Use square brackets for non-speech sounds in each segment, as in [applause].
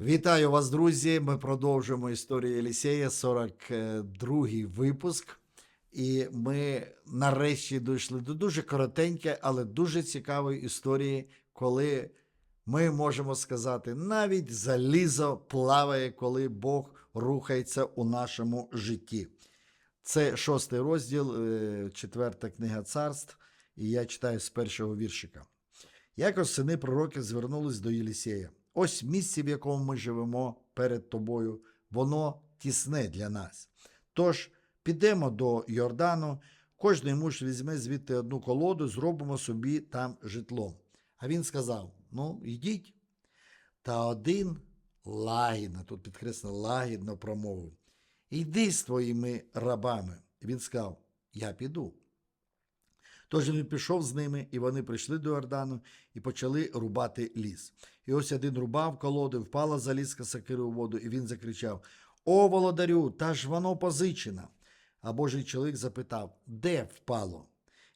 Вітаю вас, друзі! Ми продовжуємо історію Єлісея, 42-й випуск. І ми нарешті дійшли до дуже коротенької, але дуже цікавої історії, коли ми можемо сказати, навіть залізо плаває, коли Бог рухається у нашому житті. Це шостий розділ, е, четверта книга царств, і я читаю з першого віршика. Якось сини пророки звернулись до Єлісея. Ось місце, в якому ми живемо перед тобою, воно тісне для нас. Тож підемо до Йордану, кожний муж візьме звідти одну колоду, зробимо собі там житло. А він сказав: Ну, йдіть. Та один лагідно, тут підкреслено лагідно промовив: Йди з твоїми рабами. Він сказав: Я піду. Тож він пішов з ними, і вони прийшли до Йордану і почали рубати ліс. І ось один рубав колоди, впала залізка сокири у воду, і він закричав: О, володарю, та ж воно позичена. А Божий чоловік запитав, де впало?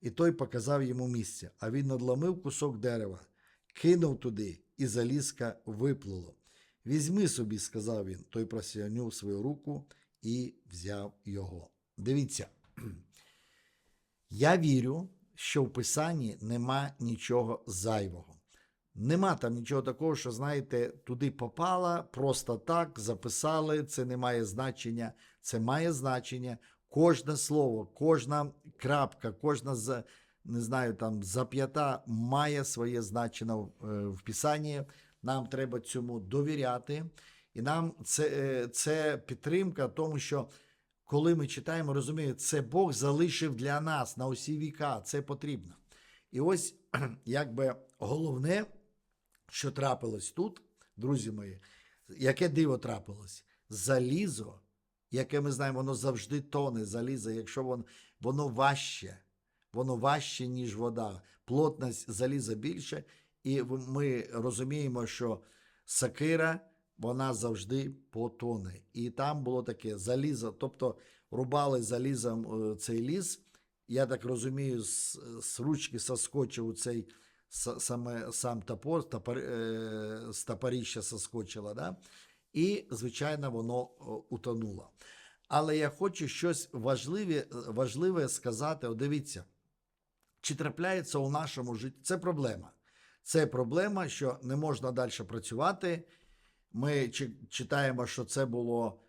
І той показав йому місце, а він надломив кусок дерева, кинув туди, і залізка виплило. Візьми собі, сказав він. Той просягнув свою руку і взяв його. Дивіться. [clears throat] Я вірю, що в Писанні нема нічого зайвого. Нема там нічого такого, що, знаєте, туди попала, просто так записали, це не має значення. Це має значення. Кожне слово, кожна крапка, кожна за- не знаю, там зап'ята має своє значення в, е, Писанні. Нам треба цьому довіряти. І нам це, е, це підтримка, тому що коли ми читаємо, розуміємо, це Бог залишив для нас на усі віка, це потрібно. І ось [clears throat] якби головне, що трапилось тут, друзі мої, яке диво трапилось? Залізо, яке ми знаємо, воно завжди тоне залізо, якщо воно, воно важче, воно важче, ніж вода. Плотність заліза більше, і ми розуміємо, що сакира вона завжди потоне. І там було таке залізо, тобто рубали залізом е, цей ліс. Я так розумію, з, з ручки соскочив у цей саме сам топор, топор е, з топоріща соскочило, да? і, звичайно, воно утонуло. Але я хочу щось важливе, важливе сказати. От дивіться, чи трапляється у нашому житті. Це проблема. Це проблема, що не можна далі працювати. Ми читаємо, що це було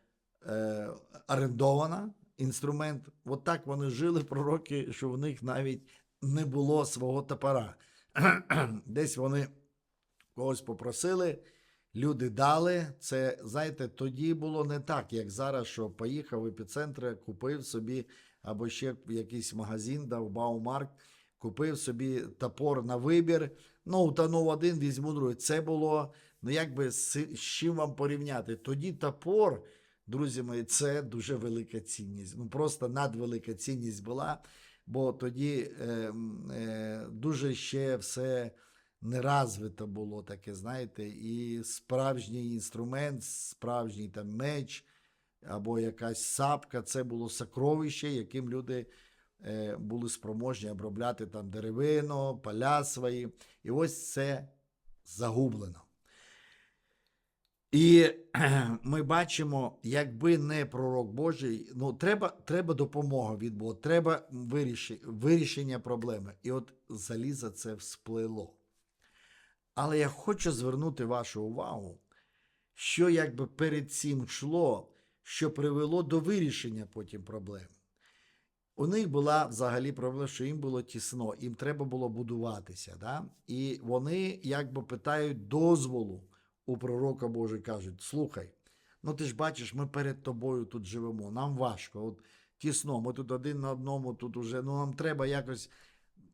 е, орендовано інструмент. От так вони жили пророки, що в них навіть не було свого топора. [clears throat] Десь вони когось попросили, люди дали. Це, знаєте, тоді було не так, як зараз, що поїхав в епіцентр, купив собі, або ще якийсь магазин, дав Баумарк, купив собі топор на вибір. Ну, утонув один, візьму другий. Це було, ну якби з, з чим вам порівняти. Тоді топор, друзі мої, це дуже велика цінність. Ну просто надвелика цінність була, бо тоді е, е, дуже ще все неразвито було таке, знаєте, і справжній інструмент, справжній там меч або якась сапка, це було сокровище, яким люди е, були спроможні обробляти там деревину, поля свої. І ось це загублено. І [clears throat] ми бачимо, якби не пророк Божий, ну треба, треба допомога від Бога, треба вирішення, проблеми. І от залізо це всплило. Але я хочу звернути вашу увагу, що якби перед цим йшло, що привело до вирішення потім проблем. У них була взагалі проблема, що їм було тісно, їм треба було будуватися. Да? І вони якби питають дозволу у пророка Божий, кажуть: слухай, ну ти ж бачиш, ми перед тобою тут живемо, нам важко, от тісно, ми тут один на одному, тут уже, ну нам треба якось.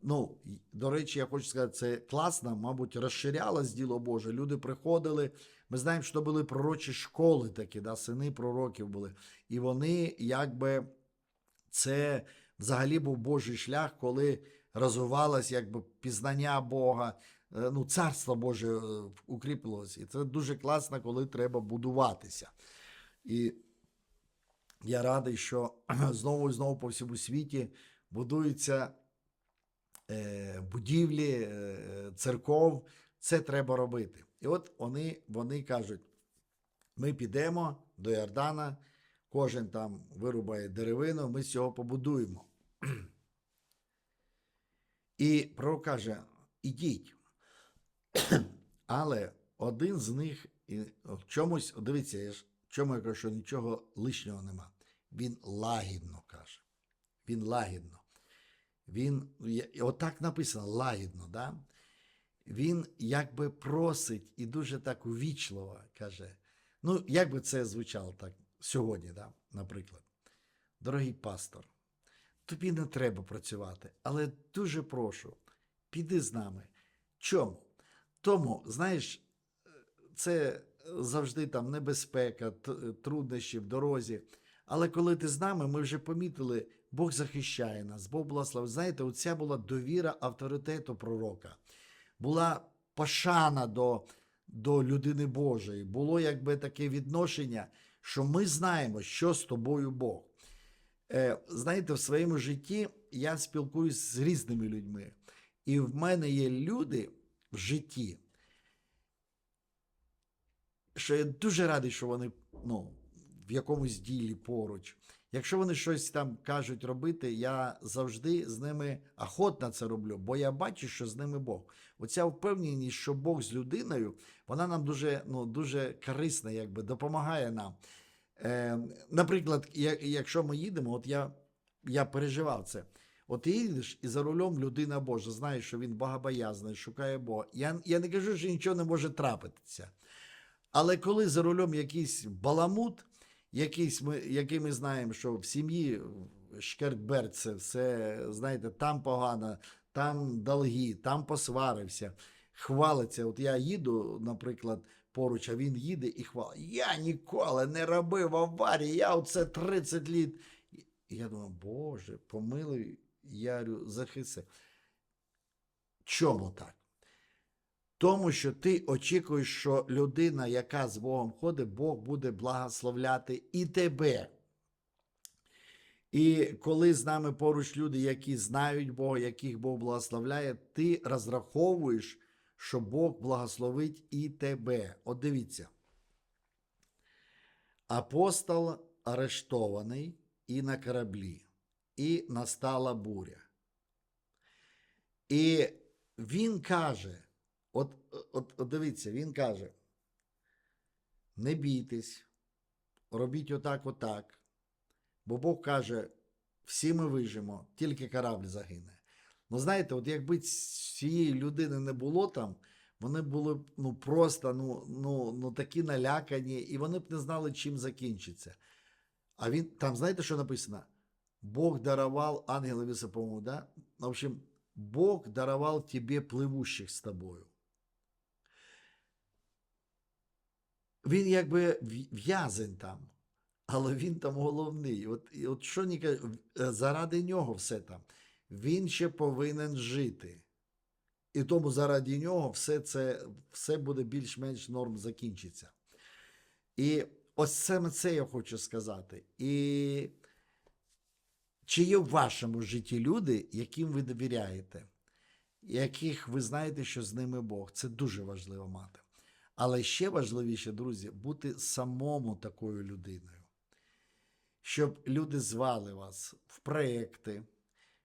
Ну, до речі, я хочу сказати, це класно, мабуть, розширялось діло Боже. Люди приходили. Ми знаємо, що були пророчі школи такі, да, сини пророків були. І вони якби це взагалі був Божий шлях, коли розвивалось якби пізнання Бога, ну, царство Боже е, укріплювалося. І це дуже класно, коли треба будуватися. І я радий, що [clears throat] знову і знову по всьому світі будуються е, будівлі, е, церков. Це треба робити. І от вони, вони кажуть: Ми підемо до Йордана, кожен там вирубає деревину, ми з цього побудуємо. [clears throat] І пророк каже: ідіть. Але один з них в чомусь, дивіться, я ж чому я кажу, що нічого лишнього нема. Він лагідно каже. Він лагідно. Він, отак написано, лагідно, да? Він якби просить і дуже так увічливо каже. Ну, як би це звучало так сьогодні, да? наприклад. Дорогий пастор, тобі не треба працювати, але дуже прошу, піди з нами. Чому? Тому, знаєш, це завжди там небезпека, труднощі в дорозі. Але коли ти з нами, ми вже помітили, Бог захищає нас, Бог благословив. Знаєте, оця була довіра авторитету пророка, була пошана до, до людини Божої, було якби таке відношення, що ми знаємо, що з тобою Бог. Е, знаєте, в своєму житті я спілкуюсь з різними людьми, і в мене є люди в житті, що я дуже радий, що вони ну, в якомусь ділі поруч. Якщо вони щось там кажуть робити, я завжди з ними охотно це роблю, бо я бачу, що з ними Бог. Оця впевненість, що Бог з людиною, вона нам дуже, ну, дуже корисна, якби допомагає нам. Е, наприклад, якщо ми їдемо, от я, я переживав це. От їдеш і за рулем людина Божа, знаєш, що він богобоязний, шукає Бога. Я, я не кажу, що нічого не може трапитися. Але коли за рулем якийсь баламут, якийсь ми, який ми знаємо, що в сім'ї шкертберт це все, знаєте, там погано, там долги, там посварився, хвалиться. От я їду, наприклад, поруч, а він їде і хвалить. Я ніколи не робив аварії, я оце 30 літ. І я думаю, Боже, помилуй, Ярю, захиси. Чому так? Тому що ти очікуєш, що людина, яка з Богом ходить, Бог буде благословляти і тебе. І коли з нами поруч люди, які знають Бога, яких Бог благословляє, ти розраховуєш, що Бог благословить і тебе. От дивіться. Апостол арештований і на кораблі, і настала буря. І він каже: от, от, от дивіться, він каже: не бійтесь, робіть отак, отак. Бо Бог каже, всі ми вижимо, тільки корабль загине. Ну, знаєте, от якби цієї людини не було там, вони були б ну, просто ну, ну, ну, такі налякані, і вони б не знали, чим закінчиться. А він там, знаєте, що написано? Бог даровал ангелові по-моєму, да? В общем, Бог даровал тебе пливущих з тобою. Він якби в'язень там, але він там головний. От, і от що ні е, заради нього все там. Він ще повинен жити. І тому заради нього все це все буде більш-менш норм закінчиться. І ось саме це я хочу сказати. І чи є в вашому житті люди, яким ви довіряєте, яких ви знаєте, що з ними Бог? Це дуже важливо мати. Але ще важливіше, друзі, бути самому такою людиною, щоб люди звали вас в проекти,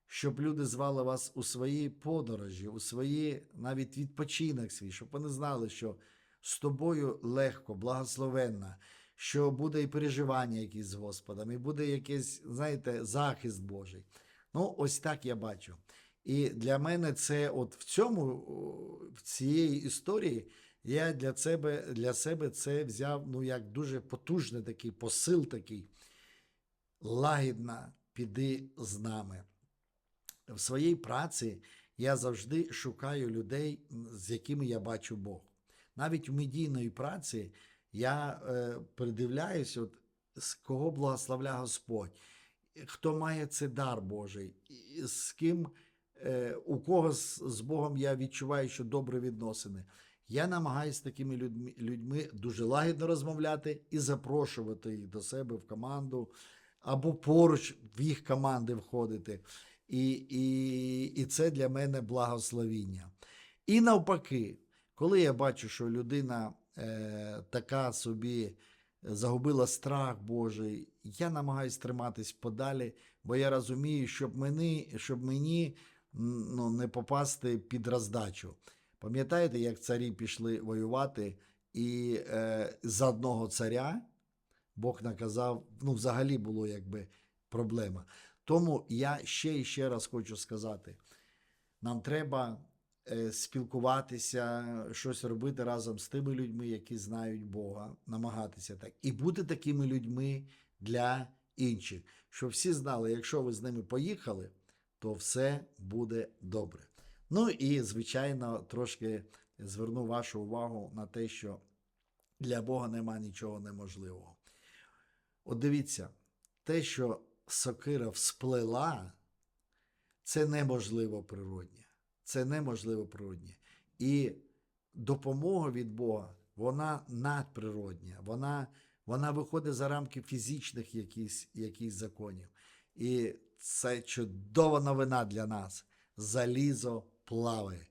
щоб люди звали вас у свої подорожі, у свої навіть відпочинок свій, щоб вони знали, що з тобою легко, благословенно, що буде і переживання якісь з Господом, і буде якийсь, знаєте, захист Божий. Ну, ось так я бачу. І для мене це, от в цьому, в цієї історії, я для себе, для себе це взяв ну, як дуже потужний такий посил такий. Лагідно піди з нами. В своїй праці я завжди шукаю людей, з якими я бачу Бог. Навіть в медійної праці я е, придивляюся, от, з кого благословляє Господь, хто має цей дар Божий, з ким, е, у кого з, з Богом я відчуваю, що добрі відносини. Я намагаюся з такими людьми, людьми дуже лагідно розмовляти і запрошувати їх до себе в команду, або поруч в їх команди входити. І, і, і це для мене благословіння. І навпаки, коли я бачу, що людина е, така собі загубила страх Божий. Я намагаюся триматись подалі, бо я розумію, щоб мені, щоб мені ну, не попасти під роздачу. Пам'ятаєте, як царі пішли воювати, і е, за одного царя Бог наказав, ну, взагалі було якби проблема. Тому я ще і ще раз хочу сказати: нам треба е, спілкуватися, щось робити разом з тими людьми, які знають Бога, намагатися так. І бути такими людьми для інших, щоб всі знали, якщо ви з ними поїхали, то все буде добре. Ну і, звичайно, трошки зверну вашу увагу на те, що для Бога нема нічого неможливого. От дивіться, те, що сокира всплела, це неможливо природнє. Це неможливо природнє. І допомога від Бога, вона надприродня, вона, вона виходить за рамки фізичних якісь, якісь законів. І це чудова новина для нас. Залізо плаває.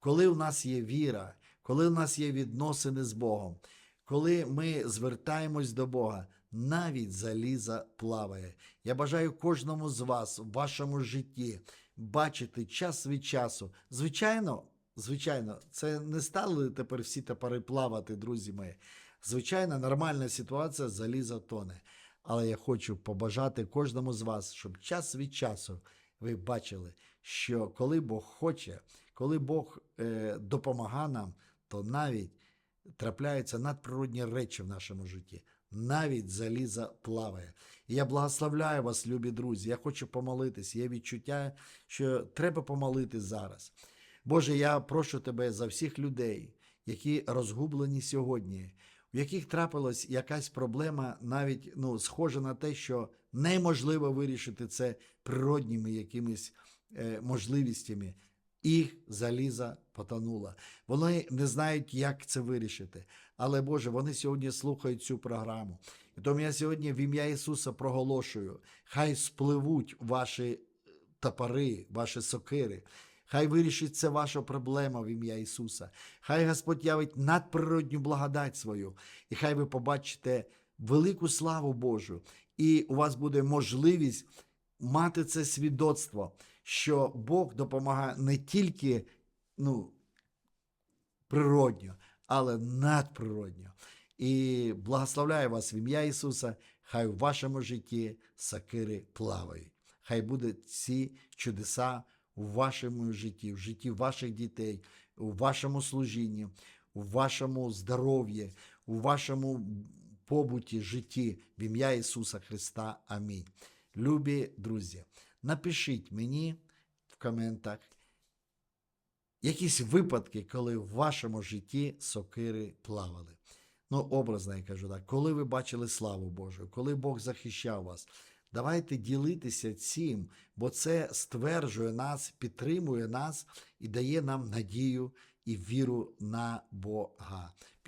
Коли в нас є віра, коли в нас є відносини з Богом, коли ми звертаємось до Бога, навіть заліза плаває. Я бажаю кожному з вас в вашому житті бачити час від часу. Звичайно, звичайно, це не стали тепер всі тепер плавати, друзі мої. Звичайно, нормальна ситуація, заліза тоне. Але я хочу побажати кожному з вас, щоб час від часу ви бачили, що коли Бог хоче, коли Бог е, допомагає нам, то навіть трапляються надприродні речі в нашому житті. Навіть заліза плаває. І я благословляю вас, любі друзі. Я хочу помолитись. Є відчуття, що треба помолитись зараз. Боже, я прошу тебе за всіх людей, які розгублені сьогодні, в яких трапилась якась проблема, навіть ну, схожа на те, що неможливо вирішити це природніми якимись е, можливостями. Їх заліза потонула. Вони не знають, як це вирішити. Але Боже, вони сьогодні слухають цю програму. І тому я сьогодні в ім'я Ісуса проголошую: хай спливуть ваші е, топори, ваші сокири. Хай вирішить це ваша проблема в ім'я Ісуса. Хай Господь явить надприродню благодать свою, і хай ви побачите велику славу Божу, і у вас буде можливість мати це свідоцтво, що Бог допомагає не тільки ну, природньо, але надприродньо. І благословляю вас в ім'я Ісуса, хай в вашому житті сакири плавають. Хай будуть ці чудеса у вашому житті, в житті ваших дітей, у вашому служінні, у вашому здоров'ї, у вашому побуті, житті в ім'я Ісуса Христа. Амінь. Любі друзі, напишіть мені в коментах якісь випадки, коли в вашому житті сокири плавали. Ну, образно я кажу так, коли ви бачили славу Божу, коли Бог захищав вас, давайте ділитися цим, бо це стверджує нас, підтримує нас і дає нам надію і віру на Бога.